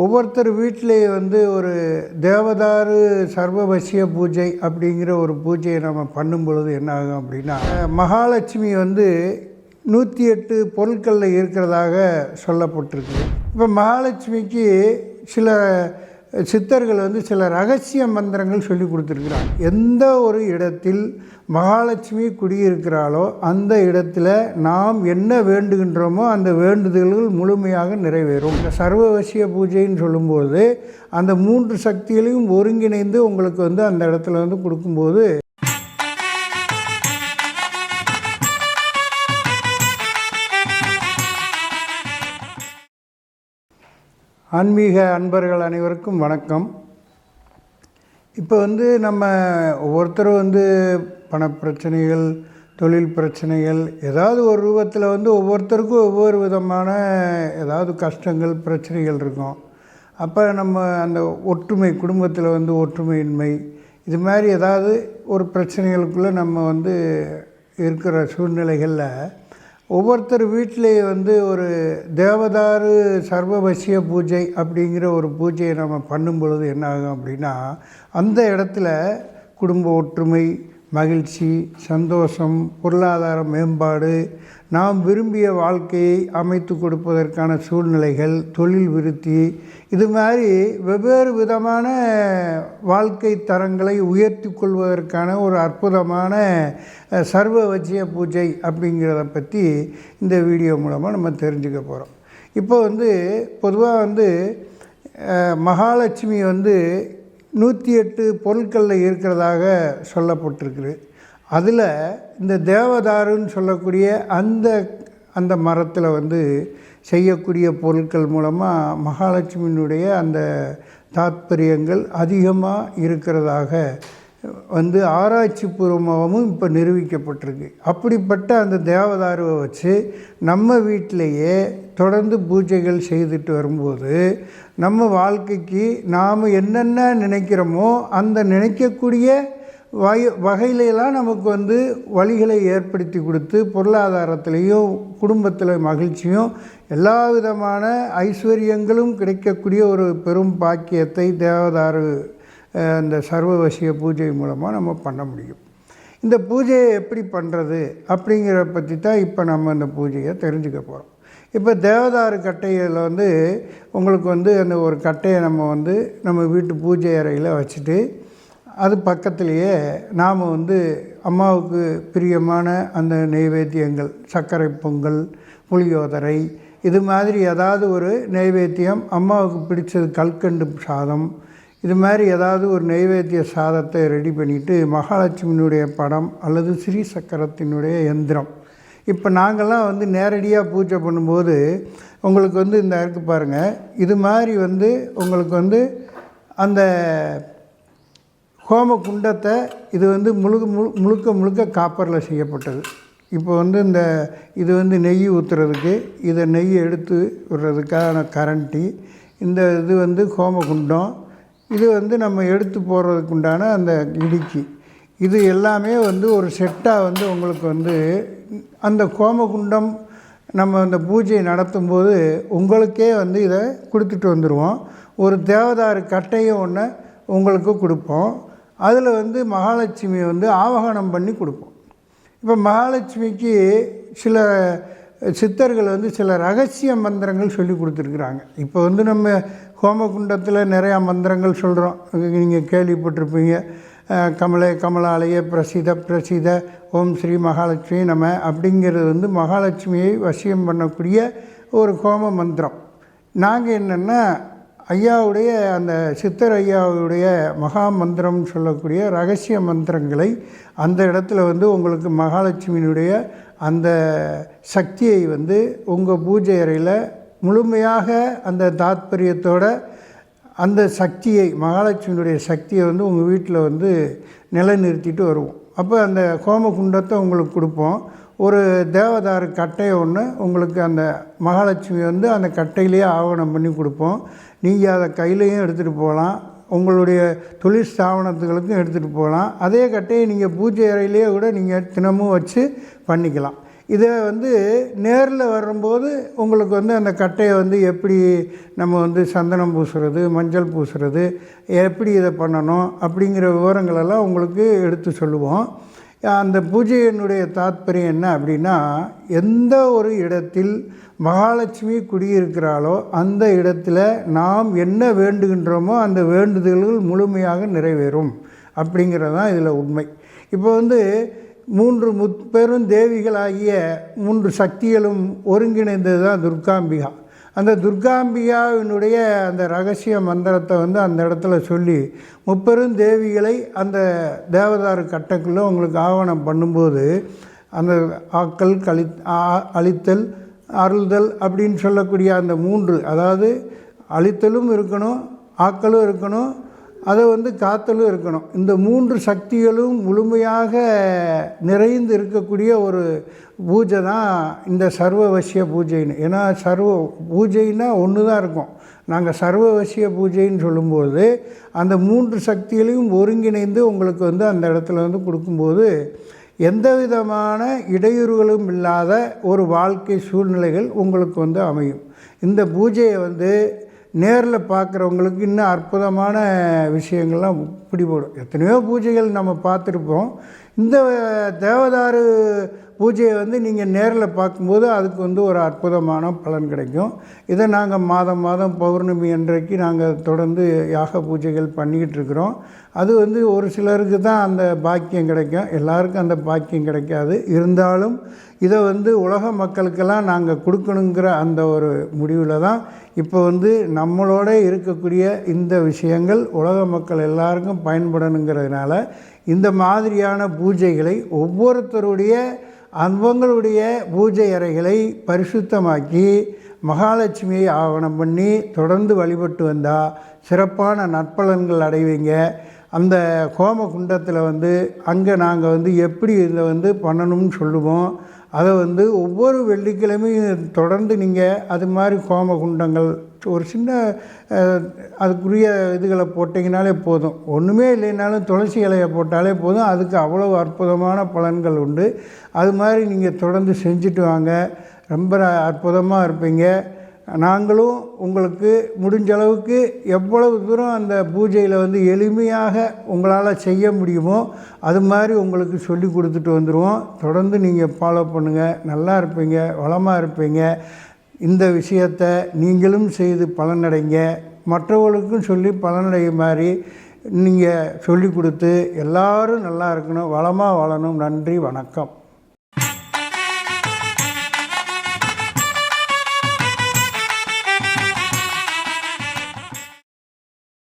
ஒவ்வொருத்தர் வீட்டிலேயே வந்து ஒரு தேவதாரு சர்வவசிய பூஜை அப்படிங்கிற ஒரு பூஜையை நம்ம பண்ணும் பொழுது என்ன ஆகும் அப்படின்னா மகாலட்சுமி வந்து நூற்றி எட்டு பொருட்களில் இருக்கிறதாக சொல்லப்பட்டிருக்கு. இப்போ மகாலட்சுமிக்கு சில சித்தர்கள் வந்து சில ரகசிய மந்திரங்கள் சொல்லி கொடுத்துருக்குறாங்க. எந்த ஒரு இடத்தில் மகாலட்சுமி குடியிருக்கிறாளோ அந்த இடத்துல நாம் என்ன வேண்டுகின்றோமோ அந்த வேண்டுதல்கள் முழுமையாக நிறைவேறும். இந்த சர்வவசிய பூஜைன்னு சொல்லும்போது அந்த மூன்று சக்திகளையும் ஒருங்கிணைந்து உங்களுக்கு வந்து அந்த இடத்துல வந்து கொடுக்கும்போது ஆன்மீக அன்பர்கள் அனைவருக்கும் வணக்கம். இப்போ வந்து நம்ம ஒவ்வொருத்தரும் வந்து பணப்பிரச்சனைகள் தொழில் பிரச்சனைகள் ஏதாவது ஒரு ரூபத்தில் வந்து ஒவ்வொருத்தருக்கும் ஒவ்வொரு விதமான ஏதாவது கஷ்டங்கள் பிரச்சனைகள் இருக்கும். அப்போ நம்ம அந்த ஒற்றுமை குடும்பத்தில் வந்து ஒற்றுமையின்மை இது மாதிரி ஏதாவது ஒரு பிரச்சனைகளுக்குள்ளே நம்ம வந்து இருக்கிற சூழ்நிலைகளில் ஒவ்வொருத்தர் வீட்டிலேயே வந்து ஒரு தேவதாரு சர்வவசிய பூஜை அப்படிங்கிற ஒரு பூஜையை நம்ம பண்ணும் பொழுது என்ன ஆகும் அப்படின்னா அந்த இடத்துல குடும்ப ஒற்றுமை மகிழ்ச்சி சந்தோஷம் பொருளாதார மேம்பாடு நாம் விரும்பிய வாழ்க்கையை அமைத்து கொடுப்பதற்கான சூழ்நிலைகள் தொழில் விருத்தி இது மாதிரி வெவ்வேறு விதமான வாழ்க்கை தரங்களை உயர்த்தி கொள்வதற்கான ஒரு அற்புதமான சர்வ வச்சிய பூஜை அப்படிங்கிறத பற்றி இந்த வீடியோ மூலமாக நம்ம தெரிஞ்சுக்க போகிறோம் இப்போ வந்து பொதுவாக வந்து மகாலட்சுமி வந்து நூற்றி எட்டு பொருட்களில் இருக்கிறதாக சொல்லப்பட்டிருக்குது அதில் இந்த தேவதாருன்னு சொல்லக்கூடிய அந்த அந்த மரத்தில் வந்து செய்யக்கூடிய பொருட்கள் மூலமாக மகாலட்சுமியினுடைய அந்த தாத்பரியங்கள் அதிகமாக இருக்கிறதாக வந்து ஆராய்ச்சி பூர்வமாகவும் இப்போ நிரூபிக்கப்பட்டிருக்கு. அப்படிப்பட்ட அந்த தேவதாருவை வச்சு நம்ம வீட்டிலையே தொடர்ந்து பூஜைகள் செய்துட்டு வரும்போது நம்ம வாழ்க்கைக்கு நாம் என்னென்ன நினைக்கிறோமோ அந்த நினைக்கக்கூடிய வய வகையிலெல்லாம் நமக்கு வந்து வழிகளை ஏற்படுத்தி கொடுத்து பொருளாதாரத்திலையும் குடும்பத்தில் மகிழ்ச்சியும் எல்லா விதமான ஐஸ்வர்யங்களும் கிடைக்கக்கூடிய ஒரு பெரும் பாக்கியத்தை தேவதாரு இந்த சர்வவசிய பூஜை மூலமாக நம்ம பண்ண முடியும். இந்த பூஜையை எப்படி பண்ணுறது அப்படிங்கிற பற்றி தான் இப்போ நம்ம இந்த பூஜையை தெரிஞ்சுக்க போகிறோம் இப்போ தேவதாரு கட்டையில் வந்து உங்களுக்கு வந்து அந்த ஒரு கட்டையை நம்ம வந்து நம்ம வீட்டு பூஜை அறையில் வச்சுட்டு அது பக்கத்துலேயே நாம் வந்து அம்மாவுக்கு பிரியமான அந்த நெய்வேத்தியங்கள் சர்க்கரை பொங்கல் புளியோதரை இது மாதிரி ஏதாவது ஒரு நெய்வேத்தியம் அம்மாவுக்கு பிடிச்சது கல்கண்டு சாதம் இது மாதிரி ஏதாவது ஒரு நெய்வேத்திய சாதத்தை ரெடி பண்ணிவிட்டு மகாலட்சுமியினுடைய படம் அல்லது ஸ்ரீ சக்கரத்தினுடைய எந்திரம். இப்போ நாங்கள்லாம் வந்து நேரடியாக பூஜை பண்ணும்போது உங்களுக்கு வந்து இந்த இருக்கு பாருங்கள் இது மாதிரி வந்து உங்களுக்கு வந்து அந்த ஹோம குண்டத்தை இது வந்து முழுக்க முழு முழுக்க முழுக்க காப்பரில் செய்யப்பட்டது. இப்போ வந்து இந்த இது வந்து நெய் ஊற்றுறதுக்கு இதை நெய் எடுத்து விடுறதுக்கான கரண்டி இந்த இது வந்து ஹோம குண்டம் இது வந்து நம்ம எடுத்து போகிறதுக்கு உண்டான அந்த இடுக்கி. இது எல்லாமே வந்து ஒரு செட்டாக வந்து உங்களுக்கு வந்து அந்த கோமகுண்டம் நம்ம அந்த பூஜை நடத்தும்போது உங்களுக்கே வந்து இதை கொடுத்துட்டு வந்துடுவோம் ஒரு தேவதாரு கட்டையும் ஒன்று உங்களுக்கு கொடுப்போம். அதில் வந்து மகாலட்சுமியை வந்து ஆவகனம் பண்ணி கொடுப்போம். இப்போ மகாலட்சுமிக்கு சில சித்தர்கள் வந்து சில ரகசிய மந்திரங்கள் சொல்லி கொடுத்துருக்குறாங்க. இப்போ வந்து நம்ம ஹோமகுண்டத்தில் நிறையா மந்திரங்கள் சொல்கிறோம் நீங்கள் கேள்விப்பட்டிருப்பீங்க. கமலை கமலே கமலாலய பிரசித பிரசித ஓம் ஸ்ரீ மகாலட்சுமி நம அப்படிங்கிறது வந்து மகாலட்சுமியை வசியம் பண்ணக்கூடிய ஒரு ஹோம மந்திரம். நாங்கள் என்னென்னா ஐயாவுடைய அந்த சித்தர் ஐயாவுடைய மகா மந்திரம்னு சொல்லக்கூடிய ரகசிய மந்திரங்களை அந்த இடத்துல வந்து உங்களுக்கு மகாலட்சுமியினுடைய அந்த சக்தியை வந்து உங்கள் பூஜை அறையில் முழுமையாக அந்த தாத்பரியத்தோட அந்த சக்தியை மகாலட்சுமியுடைய சக்தியை வந்து உங்கள் வீட்டில் வந்து நிலைநிறுத்திட்டு வருவோம். அப்போ அந்த ஹோம குண்டத்தை உங்களுக்கு கொடுப்போம். ஒரு தேவதாரு கட்டையை ஒன்று உங்களுக்கு அந்த மகாலட்சுமி வந்து அந்த கட்டையிலேயே ஆவணம் பண்ணி கொடுப்போம். நீங்கள் அதை கையிலையும் எடுத்துகிட்டு போகலாம். உங்களுடைய தொழில் ஸ்தாபனத்துகளுக்கும் எடுத்துகிட்டு போகலாம். அதே கட்டையை நீங்கள் பூஜை அறையிலேயே கூட நீங்கள் தினமும் வச்சு பண்ணிக்கலாம். இதை வந்து நேரில் வரும்போது உங்களுக்கு வந்து அந்த கட்டையை வந்து எப்படி நம்ம வந்து சந்தனம் பூசுறது மஞ்சள் பூசுறது எப்படி இதை பண்ணணும் அப்படிங்கிற விவரங்களெல்லாம் உங்களுக்கு எடுத்து சொல்லுவோம். அந்த பூஜையினுடைய தாத்பரியம் என்ன அப்படின்னா எந்த ஒரு இடத்தில் மகாலட்சுமி குடியிருக்கிறாளோ அந்த இடத்துல நாம் என்ன வேண்டுகின்றோமோ அந்த வேண்டுதல்கள் முழுமையாக நிறைவேறும். அப்படிங்கிறது தான் இதில் உண்மை. இப்போ வந்து மூன்று முப்பெரும் தேவிகளாகிய மூன்று சக்திகளும் ஒருங்கிணைந்தது தான் துர்காம்பிகா. அந்த துர்காம்பிகாவினுடைய அந்த ரகசிய மந்திரத்தை வந்து அந்த இடத்துல சொல்லி முப்பெரும் தேவிகளை அந்த தேவதாரு கட்டக்குள்ளே உங்களுக்கு ஆவணம் பண்ணும்போது அந்த ஆக்கல் கழி அழித்தல் அருள்தல் அப்படின்னு சொல்லக்கூடிய அந்த மூன்று அதாவது அழித்தலும் இருக்கணும் ஆக்கலும் இருக்கணும் அதை வந்து காத்தலும் இருக்கணும். இந்த மூன்று சக்திகளும் முழுமையாக நிறைந்து இருக்கக்கூடிய ஒரு பூஜை தான் இந்த சர்வவசிய பூஜைன்னு. ஏன்னா சர்வ பூஜைன்னா ஒன்று தான் இருக்கும். நாங்கள் சர்வவசிய பூஜைன்னு சொல்லும்போது அந்த மூன்று சக்திகளையும் ஒருங்கிணைந்து உங்களுக்கு வந்து அந்த இடத்துல வந்து கொடுக்கும்போது எந்த விதமான இடையூறுகளும் இல்லாத ஒரு வாழ்க்கை சூழ்நிலைகள் உங்களுக்கு வந்து அமையும். இந்த பூஜையை வந்து நேரில் பார்க்குறவங்களுக்கு இன்னும் அற்புதமான விஷயங்கள்லாம் பிடிபடும். எத்தனையோ பூஜைகள் நம்ம பார்த்துருப்போம். இந்த தேவதாரு பூஜையை வந்து நீங்கள் நேரில் பார்க்கும்போது அதுக்கு வந்து ஒரு அற்புதமான பலன் கிடைக்கும். இதை நாங்கள் மாதம் மாதம் பௌர்ணமி அன்றைக்கு நாங்கள் தொடர்ந்து யாக பூஜைகள் பண்ணிக்கிட்டு இருக்கிறோம். அது வந்து ஒரு சிலருக்கு தான் அந்த பாக்கியம் கிடைக்கும். எல்லாருக்கும் அந்த பாக்கியம் கிடைக்காது. இருந்தாலும் இதை வந்து உலக மக்களுக்கெல்லாம் நாங்கள் கொடுக்கணுங்கிற அந்த ஒரு முடிவில் தான் இப்போ வந்து நம்மளோட இருக்கக்கூடிய இந்த விஷயங்கள் உலக மக்கள் எல்லாருக்கும் பயன்படணுங்கிறதுனால இந்த மாதிரியான பூஜைகளை ஒவ்வொருத்தருடைய அவங்களுடைய பூஜை அறைகளை பரிசுத்தமாக்கி மகாலட்சுமியை ஆவணம் பண்ணி தொடர்ந்து வழிபட்டு வந்தால் சிறப்பான நற்பலன்கள் அடைவீங்க. அந்த ஹோம குண்டத்தில் வந்து அங்கே நாங்கள் வந்து எப்படி இதை வந்து பண்ணணும்னு சொல்லுவோம் அதை வந்து ஒவ்வொரு வெள்ளிக்கிழமையும் தொடர்ந்து நீங்கள் அது மாதிரி கோம குண்டங்கள் ஒரு சின்ன அதுக்குரிய இதுகளை போட்டிங்கனாலே போதும். ஒன்றுமே இல்லைனாலும் துளசி இலையை போட்டாலே போதும். அதுக்கு அவ்வளோ அற்புதமான பலன்கள் உண்டு. அது மாதிரி நீங்கள் தொடர்ந்து செஞ்சுட்டு வாங்க. ரொம்ப அற்புதமாக இருப்பீங்க. நாங்களும் உங்களுக்கு முடிஞ்ச அளவுக்கு எவ்வளவு தூரம் அந்த பூஜையில் வந்து எளிமையாக உங்களால் செய்ய முடியுமோ அது மாதிரி உங்களுக்கு சொல்லி கொடுத்துட்டு வந்துடுவோம் தொடர்ந்து நீங்கள் ஃபாலோ பண்ணுங்கள் நல்லா இருப்பீங்க. வளமாக இருப்பீங்க. இந்த விஷயத்தை நீங்களும் செய்து பலனடைங்க. மற்றவர்களுக்கும் சொல்லி பலனடைய மாதிரி நீங்கள் சொல்லி கொடுத்து எல்லோரும் நல்லா இருக்கணும். வளமாக வாழணும். நன்றி வணக்கம்.